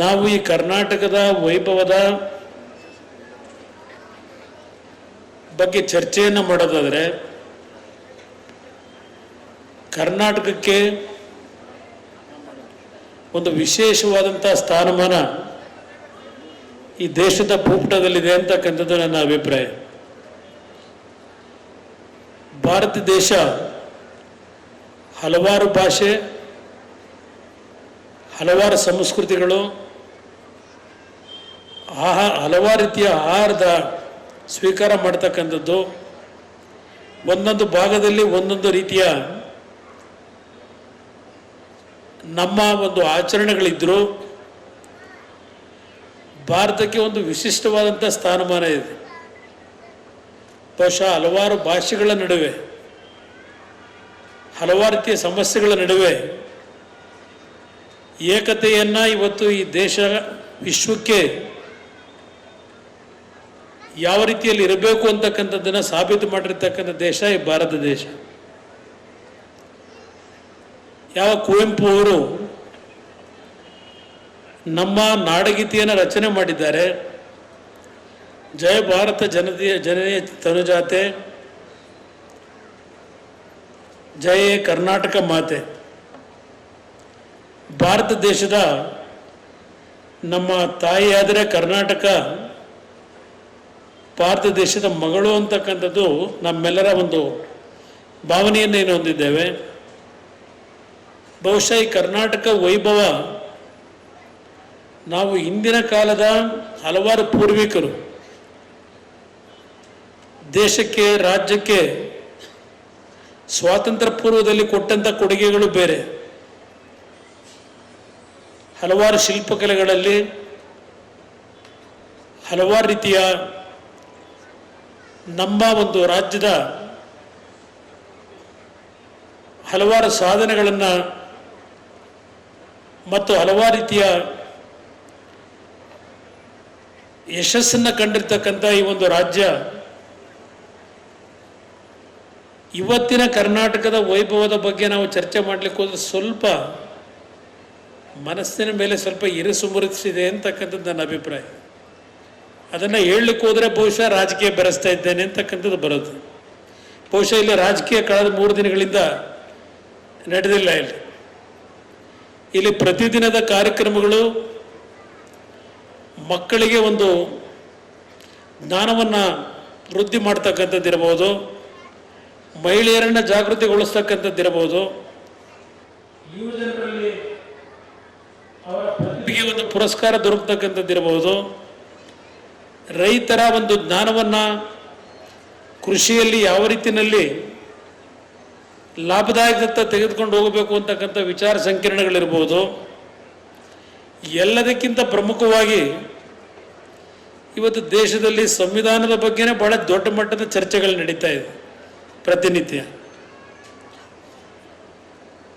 ನಾವು ಈ ಕರ್ನಾಟಕದ ವೈಭವದ ಬಗ್ಗೆ ಚರ್ಚೆಯನ್ನು ಮಾಡೋದಾದರೆ, ಕರ್ನಾಟಕಕ್ಕೆ ಒಂದು ವಿಶೇಷವಾದಂಥ ಸ್ಥಾನಮಾನ ಈ ದೇಶದ ಭೂಪಟದಲ್ಲಿದೆ ಅಂತಕ್ಕಂಥದ್ದು ನನ್ನ ಅಭಿಪ್ರಾಯ. ಭಾರತ ದೇಶ ಹಲವಾರು ಭಾಷೆ, ಹಲವಾರು ಸಂಸ್ಕೃತಿಗಳು ಆಹಾ, ಹಲವಾರು ರೀತಿಯ ಆಹಾರದ ಸ್ವೀಕಾರ ಮಾಡ್ತಕ್ಕಂಥದ್ದು. ಒಂದೊಂದು ಭಾಗದಲ್ಲಿ ಒಂದೊಂದು ರೀತಿಯ ನಮ್ಮ ಒಂದು ಆಚರಣೆಗಳಿದ್ದರೂ ಭಾರತಕ್ಕೆ ಒಂದು ವಿಶಿಷ್ಟವಾದಂಥ ಸ್ಥಾನಮಾನ ಇದೆ. ಬಹುಶಃ ಹಲವಾರು ಭಾಷೆಗಳ ನಡುವೆ, ಹಲವಾರು ರೀತಿಯ ಸಮಸ್ಯೆಗಳ ನಡುವೆ ಏಕತೆಯನ್ನು ಇವತ್ತು ಈ ದೇಶ ವಿಶ್ವಕ್ಕೆ ಯಾವ ರೀತಿಯಲ್ಲಿ ಇರಬೇಕು ಅಂತಕ್ಕಂಥದ್ದನ್ನು ಸಾಬೀತು ಮಾಡಿರ್ತಕ್ಕಂಥ ದೇಶ ಈ ಭಾರತ ದೇಶ. ಯಾವ ಕುವೆಂಪು ಅವರು ನಮ್ಮ ನಾಡಗೀತೆಯನ್ನು ರಚನೆ ಮಾಡಿದ್ದಾರೆ. ಜಯ ಭಾರತ ಜನತೆಯ ಜನನೆಯ ತನುಜಾತೆ ಜಯ ಕರ್ನಾಟಕ ಮಾತೆ. ಭಾರತ ದೇಶದ ನಮ್ಮ ತಾಯಿಯಾದರೆ ಕರ್ನಾಟಕ. ಭಾರತ ದೇಶದ ಮಗಳು ಅಂತಕ್ಕಂಥದ್ದು ನಮ್ಮೆಲ್ಲರ ಒಂದು ಭಾವನೆಯನ್ನು ಏನು ಹೊಂದಿದ್ದೇವೆ. ಬಹುಶಃ ಈ ಕರ್ನಾಟಕ ವೈಭವ ನಾವು ಇಂದಿನ ಕಾಲದ ಹಲವಾರು ಪೂರ್ವಿಕರು, ದೇಶಕ್ಕೆ, ರಾಜ್ಯಕ್ಕೆ ಸ್ವಾತಂತ್ರ್ಯ ಪೂರ್ವದಲ್ಲಿ ಕೊಟ್ಟಂಥ ಕೊಡುಗೆಗಳು ಬೇರೆ. ಹಲವಾರು ಶಿಲ್ಪಕಲೆಗಳಲ್ಲಿ ಹಲವಾರು ರೀತಿಯ ನಮ್ಮ ಒಂದು ರಾಜ್ಯದ ಹಲವಾರು ಸಾಧನೆಗಳನ್ನು ಮತ್ತು ಹಲವಾರು ರೀತಿಯ ಯಶಸ್ಸನ್ನು ಕಂಡಿರ್ತಕ್ಕಂಥ ಈ ಒಂದು ರಾಜ್ಯ, ಇವತ್ತಿನ ಕರ್ನಾಟಕದ ವೈಭವದ ಬಗ್ಗೆ ನಾವು ಚರ್ಚೆ ಮಾಡಲಿಕ್ಕೆ ಹೋದ್ರೆ ಸ್ವಲ್ಪ ಮನಸ್ಸಿನ ಮೇಲೆ ಸ್ವಲ್ಪ ಇರಿಸುಮುರಿಸಿದೆ ಅಂತಕ್ಕಂಥದ್ದು ನನ್ನ ಅಭಿಪ್ರಾಯ. ಅದನ್ನು ಹೇಳಲಿಕ್ಕೆ ಹೋದರೆ ಬಹುಶಃ ರಾಜಕೀಯ ಬೆರೆಸ್ತಾ ಇದ್ದೇನೆ ಅಂತಕ್ಕಂಥದ್ದು ಬರೋದು. ಬಹುಶಃ ಇಲ್ಲಿ ರಾಜಕೀಯ ಕಳೆದ ಮೂರು ದಿನಗಳಿಂದ ನಡೆದಿಲ್ಲ ಇಲ್ಲಿ. ಇಲ್ಲಿ ಪ್ರತಿದಿನದ ಕಾರ್ಯಕ್ರಮಗಳು ಮಕ್ಕಳಿಗೆ ಒಂದು ಜ್ಞಾನವನ್ನು ವೃದ್ಧಿ ಮಾಡ್ತಕ್ಕಂಥದ್ದಿರಬಹುದು ಮಹಿಳೆಯರನ್ನು ಜಾಗೃತಿಗೊಳಿಸ್ತಕ್ಕಂಥದ್ದಿರಬಹುದು ಯುವಜನರಲ್ಲಿ ಅವರ ಪ್ರತಿಭೆಗೆ ಒಂದು ಪುರಸ್ಕಾರ ದೊರಕತಕ್ಕಂಥದ್ದಿರಬಹುದು ರೈತರ ಒಂದು ಜ್ಞಾನವನ್ನು ಕೃಷಿಯಲ್ಲಿ ಯಾವ ರೀತಿಯಲ್ಲಿ ಲಾಭದಾಯಕತ್ತ ತೆಗೆದುಕೊಂಡು ಹೋಗಬೇಕು ಅಂತಕ್ಕಂಥ ವಿಚಾರ ಸಂಕಿರಣಗಳಿರ್ಬೋದು, ಎಲ್ಲದಕ್ಕಿಂತ ಪ್ರಮುಖವಾಗಿ ಇವತ್ತು ದೇಶದಲ್ಲಿ ಸಂವಿಧಾನದ ಬಗ್ಗೆನೇ ಬಹಳ ದೊಡ್ಡ ಮಟ್ಟದ ಚರ್ಚೆಗಳು ನಡೀತಾ ಇದೆ, ಪ್ರತಿನಿತ್ಯ.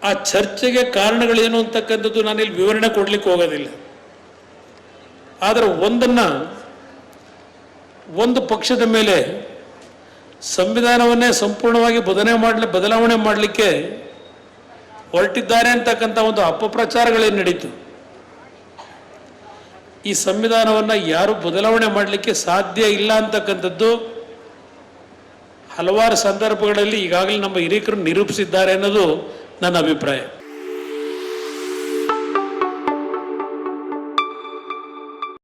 ಆ ಚರ್ಚೆಗೆ ಕಾರಣಗಳೇನು ಅಂತಕ್ಕಂಥದ್ದು ನಾನಿಲ್ಲಿ ವಿವರಣೆ ಕೊಡ್ಲಿಕ್ಕೆ ಹೋಗೋದಿಲ್ಲ. ಆದರೆ ಒಂದನ್ನು ಒಂದು ಪಕ್ಷದ ಮೇಲೆ ಸಂವಿಧಾನವನ್ನೇ ಸಂಪೂರ್ಣವಾಗಿ ಬದಲಾವಣೆ ಮಾಡಲಿ, ಬದಲಾವಣೆ ಮಾಡಲಿಕ್ಕೆ ಹೊರಟಿದ್ದಾರೆ ಅಂತಕ್ಕಂಥ ಒಂದು ಅಪಪ್ರಚಾರಗಳೇನು ನಡೀತು? ಈ ಸಂವಿಧಾನವನ್ನು ಯಾರು ಬದಲಾವಣೆ ಮಾಡಲಿಕ್ಕೆ ಸಾಧ್ಯ ಇಲ್ಲ ಅಂತಕ್ಕಂಥದ್ದು ಹಲವಾರು ಸಂದರ್ಭಗಳಲ್ಲಿ ಈಗಾಗಲೇ ನಮ್ಮ ಹಿರಿಯಕರು ನಿರೂಪಿಸಿದ್ದಾರೆ ಅನ್ನೋದು ನನ್ನ ಅಭಿಪ್ರಾಯ.